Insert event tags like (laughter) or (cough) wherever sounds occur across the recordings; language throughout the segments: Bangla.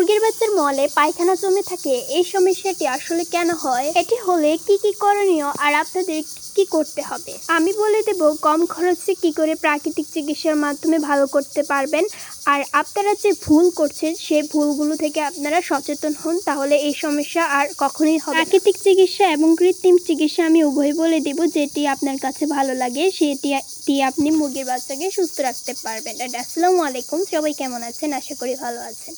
মুরগির বাচ্চার মলে পায়খানা জমে থাকে, এই সমস্যাটি আসলে কেন হয়? এটি হলে কি কি করণীয় আর আপনাদের কি করতে হবে? আমি বলে দেব, কম খরচে কি করে প্রাকৃতিক চিকিৎসার মাধ্যমে ভালো করতে পারবেন আর আপনারা যে ভুল করছেন সেই ভুলগুলো থেকে আপনারা সচেতন হন, তাহলে এই সমস্যা আর কখনোই হবে প্রাকৃতিক চিকিৎসা এবং কৃত্রিম চিকিৎসা আমি উভয় বলে দেব, যেটি আপনার কাছে ভালো লাগে, সেটি আপনি মুরগির বাচ্চাকে সুস্থ রাখতে পারবেন। আর আসসালামু আলাইকুম, সবাই কেমন আছেন? আশা করি ভালো আছেন।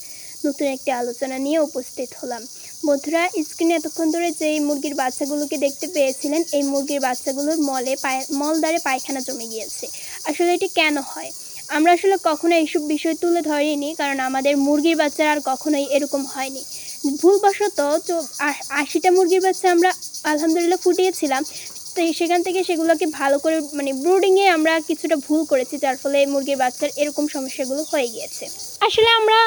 নতুন একটি আলোচনা নিয়ে উপস্থিত হলাম। বন্ধুরা, স্ক্রিনে এতক্ষণ ধরে যে মুরগির বাচ্চাগুলোকে দেখতে পেয়েছিলেন, এই মুরগির বাচ্চাগুলোর মলে পায়, মলদ্বারে পায়খানা জমে গিয়েছে। আসলে এটি কেন হয়? আমরা আসলে কখনো এইসব বিষয় তুলে ধরিনি, কারণ আমাদের মুরগির বাচ্চারা আর কখনোই এরকম হয়নি। ভুলবশত আশিটা মুরগির বাচ্চা আমরা আলহামদুলিল্লাহ ফুটিয়েছিলাম তো সেখান থেকে সেগুলোকে ভালো করে মানে ব্রুডিংয়ে আমরা কিছুটা ভুল করেছি, যার ফলে মুরগির বাচ্চার এরকম সমস্যাগুলো হয়ে গিয়েছে। আসলে আমরা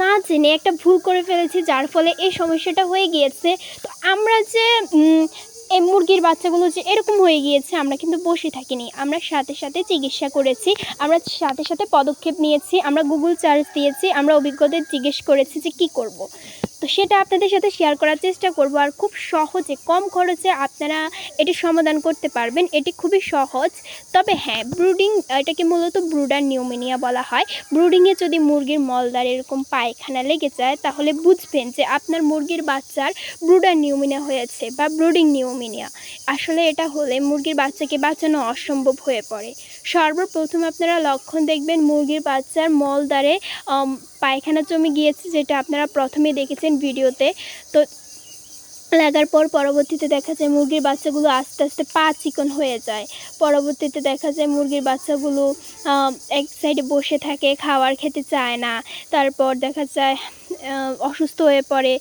না জেনে একটা ভুল করে ফেলেছি, যার ফলে এই সমস্যাটা হয়ে গিয়েছে। তো আমরা যে এই মুরগির বাচ্চাগুলো যে এরকম হয়ে গিয়েছে, আমরা কিন্তু বসে থাকিনি। আমরা সাথে সাথে চিকিৎসা করেছি, আমরা সাথে সাথে পদক্ষেপ নিয়েছি, আমরা গুগল চার্জ দিয়েছি, আমরা অভিজ্ঞদের জিজ্ঞেস করেছি যে কি করব। তো সেটা আপনাদের সাথে শেয়ার করার চেষ্টা করব আর খুব সহজে কম খরচে আপনারা এটি সমাধান করতে পারবেন। এটি খুবই সহজ। তবে হ্যাঁ ব্রুডিং এটাকে মূলত ব্রুডার নিউমোনিয়া বলা হয়। ব্রুডিংয়ে যদি মুরগির মলদার এরকম পায়খানা লেগে যায় তাহলে বুঝবেন যে আপনার মুরগির বাচ্চার ব্রুডার নিউমোনিয়া হয়েছে বা ব্রুডিং নিউমোনিয়া আসলে এটা হলে মুরগির বাচ্চাকে বাঁচানো অসম্ভব হয়ে পড়ে। সর্বপ্রথম আপনারা লক্ষণ দেখবেন মুরগির বাচ্চার মলদ্বারে আম, পায়খানা জমে গিয়েছে, যেটা আপনারা প্রথমে দেখেছেন ভিডিওতে। তো লাগার পর পরবর্তীতে দেখা যায় মুরগির বাচ্চাগুলো আস্তে আস্তে পা চিকন হয়ে যায়। পরবর্তীতে দেখা যায় মুরগির বাচ্চাগুলো এক সাইডে বসে থাকে, খাবার খেতে চায় না। তারপর দেখা যায় অসুস্থ হয়ে পড়ে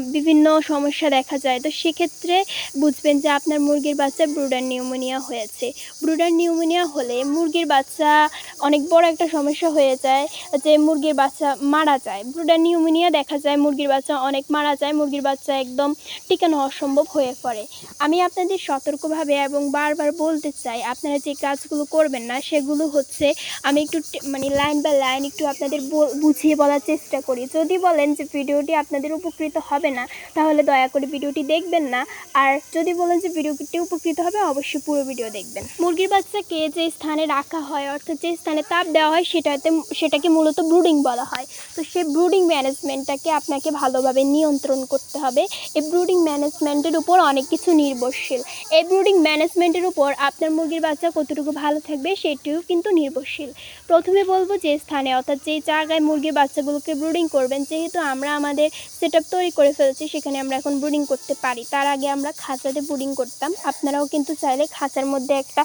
বিভিন্ন সমস্যা দেখা যায়। তো সেক্ষেত্রে বুঝবেন যে আপনার মুরগির বাচ্চা ব্রুডার নিউমোনিয়া হয়েছে। ব্রুডার নিউমোনিয়া হলে মুরগির বাচ্চা অনেক বড় একটা সমস্যা হয়ে যায় যে মুরগির বাচ্চা মারা যায়। ব্রুডার নিউমোনিয়া দেখা যায় মুরগির বাচ্চা অনেক মারা যায়, মুরগির বাচ্চা একদম টিকানো অসম্ভব হয়ে পড়ে। আমি আপনাদের সতর্কভাবে এবং বারবার বলতে চাই, আপনারা যে কাজগুলো করবেন না, সেগুলো হচ্ছে আমি একটু মানে লাইন বাই লাইন একটু আপনাদের বল- বুঝিয়ে বলার চেষ্টা করি। যদি বলেন যে ভিডিওটি আপনাদের উপকৃত হবে না, তাহলে দয়া করে ভিডিওটি দেখবেন না। আর যদি বলেন যে ভিডিওটি উপকৃত হবে, অবশ্যই পুরো ভিডিও দেখবেন। মুরগির বাচ্চাকে যে স্থানে রাখা হয়, অর্থাৎ যে স্থানে তাপ দেওয়া হয়, সেটাতে, সেটাকে মূলত ব্রুডিং বলা হয়। তো সেই ব্রুডিং ম্যানেজমেন্টটাকে আপনাকে ভালোভাবে নিয়ন্ত্রণ করতে হবে। এই ব্রুডিং ম্যানেজমেন্টের উপর অনেক কিছু নির্ভরশীল। এই ব্রুডিং ম্যানেজমেন্টের উপর আপনার মুরগির বাচ্চা কতটুকু ভালো থাকবে, সেটিও কিন্তু নির্ভরশীল। প্রথমে বলব যে স্থানে, অর্থাৎ যে জায়গায় মুরগির বাচ্চাগুলোকে ব্রুডিং করবেন, যেহেতু আমরা আমাদের সেট তৈরি করে ফেলেছি, সেখানে আমরা এখন ব্রুডিং করতে পারি। তার আগে আমরা খাঁচাতে ব্রুডিং করতাম। আপনারাও কিন্তু চাইলে খাঁচার মধ্যে একটা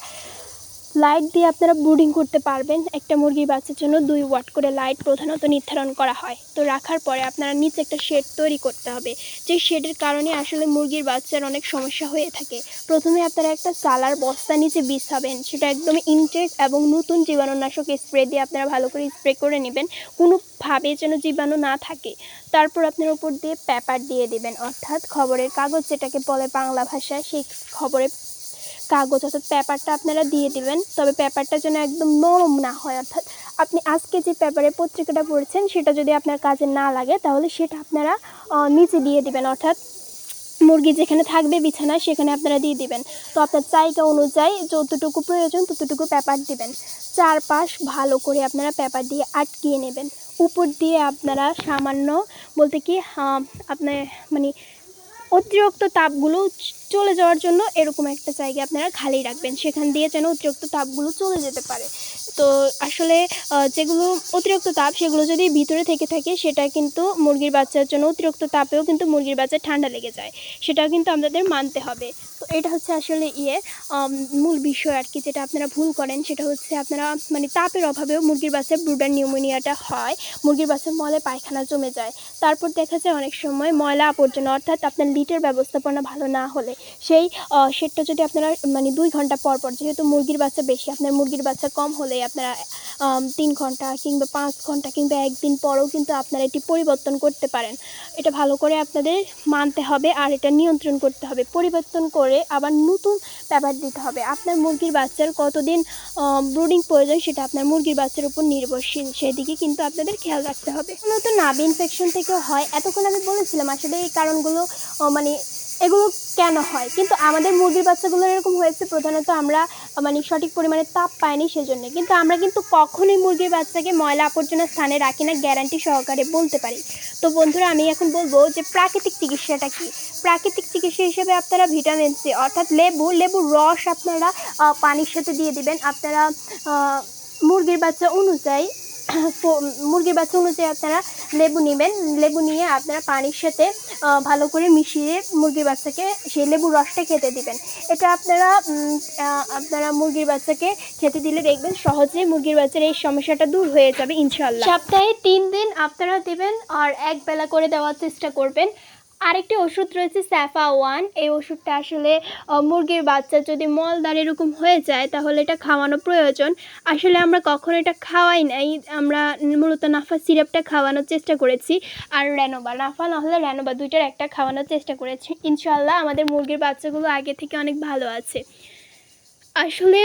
লাইট দিয়ে আপনারা ব্রুডিং করতে পারবেন। একটা মুরগির বাচ্চার জন্য দুই ওয়াট করে লাইট প্রধানত নির্ধারণ করা হয়। তো রাখার পরে আপনারা নিচে একটা শেড তৈরি করতে হবে। যে শেডের কারণে আসলে মুরগির বাচ্চার অনেক সমস্যা হয়ে থাকে। প্রথমে আপনারা একটা চালার বস্তা নিচে বিছাবেন। সেটা একদম ইনটেক এবং নতুন জীবাণুনাশক স্প্রে দিয়ে আপনারা ভালো করে স্প্রে করে নেবেন। কোনোভাবে যেন জীবাণু না থাকে। তারপর আপনার উপর দিয়ে পেপার দিয়ে দেবেন। অর্থাৎ খবরের কাগজ যেটাকে বলে বাংলা ভাষায়, সেই খবরের কাগজ অর্থাৎ পেপারটা আপনারা দিয়ে দিবেন। তবে পেপারটা যেন একদম নরম না হয়। অর্থাৎ আপনি আজকে যে পেপারে পত্রিকাটা পড়ছেন, সেটা যদি আপনার কাজে না লাগে, তাহলে সেটা আপনারা নিচে দিয়ে দিবেন। অর্থাৎ মুরগি যেখানে থাকবে বিছানা, সেখানে আপনারা দিয়ে দিবেন। তো আপনার চাহিদা অনুযায়ী যতটুকু প্রয়োজন, ততটুকু পেপার দিবেন। চারপাশ ভালো করে আপনারা পেপার দিয়ে আটকিয়ে নেবেন। উপর দিয়ে আপনারা সামান্য বলতে কি আপনার মানে অতিরিক্ত তাপগুলো চলে যাওয়ার জন্য এরকম একটা জায়গা আপনারা খালি রাখবেন। সেখান দিয়ে যেন অতিরিক্ত তাপগুলো চলে যেতে পারে। তো আসলে যেগুলো অতিরিক্ত তাপ, সেগুলো যদি ভিতরে থেকে থাকে, সেটা কিন্তু মুরগির বাচ্চার জন্য অতিরিক্ত তাপেও কিন্তু মুরগির বাচ্চা ঠান্ডা লেগে যায়। সেটাও কিন্তু আমাদের মানতে হবে। তো এটা হচ্ছে আসলে ইয়ে মূল বিষয় আর কি যেটা আপনারা ভুল করেন। সেটা হচ্ছে আপনারা মানে তাপের অভাবেও মুরগির বাচ্চার ব্রুডার নিউমোনিয়াটা হয়। মুরগির বাচ্চার মলে পায়খানা জমে যায়। তারপর দেখা যায় অনেক সময় ময়লা আবর্জনা, অর্থাৎ আপনার লিটার ব্যবস্থাপনা ভালো না হলে। সেই শেডটা যদি আপনারা মানে দুই ঘণ্টা পর পর, যেহেতু মুরগির বাচ্চা বেশি, আপনার মুরগির বাচ্চা কম হলে আপনারা তিন ঘণ্টা কিংবা পাঁচ ঘণ্টা কিংবা একদিন পরেও কিন্তু আপনারা এটি পরিবর্তন করতে পারেন। এটা ভালো করে আপনাদের মানতে হবে আর এটা নিয়ন্ত্রণ করতে হবে। পরিবর্তন করে আবার নতুন ব্যাপার দিতে হবে। আপনার মুরগির বাচ্চার কতদিন ব্রুডিং প্রয়োজন সেটা আপনার মুরগির বাচ্চার উপর নির্ভরশীল। সেদিকে কিন্তু আপনাদের খেয়াল রাখতে হবে। মূলত নাভি ইনফেকশন থেকেও হয়। এতক্ষণ আমি বলেছিলাম, আসলে এই কারণগুলো মানে এগুলো কেন হয়? কিন্তু আমাদের মুরগির বাচ্চাগুলোর এরকম হয়েছে, প্রধানত আমরা মানে সঠিক পরিমাণে তাপ পাইনি সেজন্য। কিন্তু আমরা কিন্তু কখনোই মুরগির বাচ্চাকে ময়লা আবর্জনা স্থানে রাখি না গ্যারান্টি সহকারে বলতে পারি। তো বন্ধুরা, আমি এখন বলব যে প্রাকৃতিক চিকিৎসাটা কি? প্রাকৃতিক চিকিৎসা হিসেবে আপনারা ভিটামিন সি অর্থাৎ লেবু, লেবুর রস আপনারা পানির সাথে দিয়ে দিবেন। আপনারা মুরগির বাচ্চা অনুযায়ী (coughs) মুরগির বাচ্চা অনুযায়ী আপনারা লেবু নেবেন। লেবু নিয়ে আপনারা পানির সাথে ভালো করে মিশিয়ে মুরগির বাচ্চাকে সেই লেবুর রসটা খেতে দিবেন। এটা আপনারা আপনারা মুরগির বাচ্চাকে খেতে দিলে দেখবেন সহজেই মুরগির বাচ্চার এই সমস্যাটা দূর হয়ে যাবে ইনশাল্লাহ সপ্তাহে তিন দিন আপনারা দিবেন আর এক বেলা করে দেওয়ার চেষ্টা করবেন। আরেকটি ওষুধ রয়েছে স্যাফা ওয়ান। এই ওষুধটা আসলে মুরগির বাচ্চা যদি মলদার এরকম হয়ে যায়, তাহলে এটা খাওয়ানো প্রয়োজন। আসলে আমরা কখনো এটা খাওয়াই নাই। আমরা মূলত নাফা সিরাপটা খাওয়ানোর চেষ্টা করেছি। আর র্যানোবা নাফা নাহলে র্যানোবা দুইটার একটা খাওয়ানোর চেষ্টা করেছি। ইনশাল্লাহ আমাদের মুরগির বাচ্চাগুলো আগে থেকে অনেক ভালো আছে। আসলে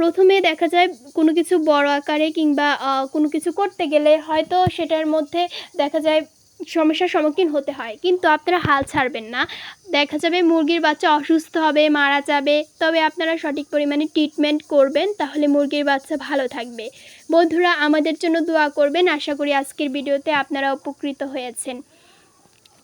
প্রথমে দেখা যায় কোনো কিছু বড় আকারে কিংবা কোনো কিছু করতে গেলে হয়তো সেটার মধ্যে দেখা যায় সমস্যার সম্মুখীন হতে হয়। কিন্তু আপনারা হাল ছাড়বেন না। দেখা যাবে মুরগির বাচ্চা অসুস্থ হবে, মারা যাবে। তবে আপনারা সঠিক পরিমাণে ট্রিটমেন্ট করবেন, তাহলে মুরগির বাচ্চা ভালো থাকবে। বন্ধুরা, আমাদের জন্য দোয়া করবেন। আশা করি আজকের ভিডিওতে আপনারা উপকৃত হয়েছেন।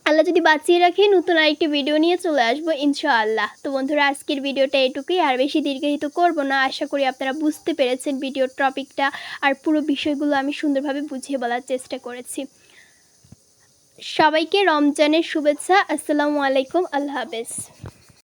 আল্লাহ যদি বাঁচিয়ে রাখে, নতুন আরেকটি ভিডিও নিয়ে চলে আসব ইনশাআল্লাহ। তো বন্ধুরা, আজকের ভিডিওটা এটুকুই। আর বেশি দীর্ঘায়িত করব না। আশা করি আপনারা বুঝতে পেরেছেন ভিডিওর টপিকটা। আর পুরো বিষয়গুলো আমি সুন্দরভাবে বুঝিয়ে বলার চেষ্টা করেছি। সবাইকে রমজানের শুভেচ্ছা। আসসালামু আলাইকুম। আল্লাহ হাফেজ।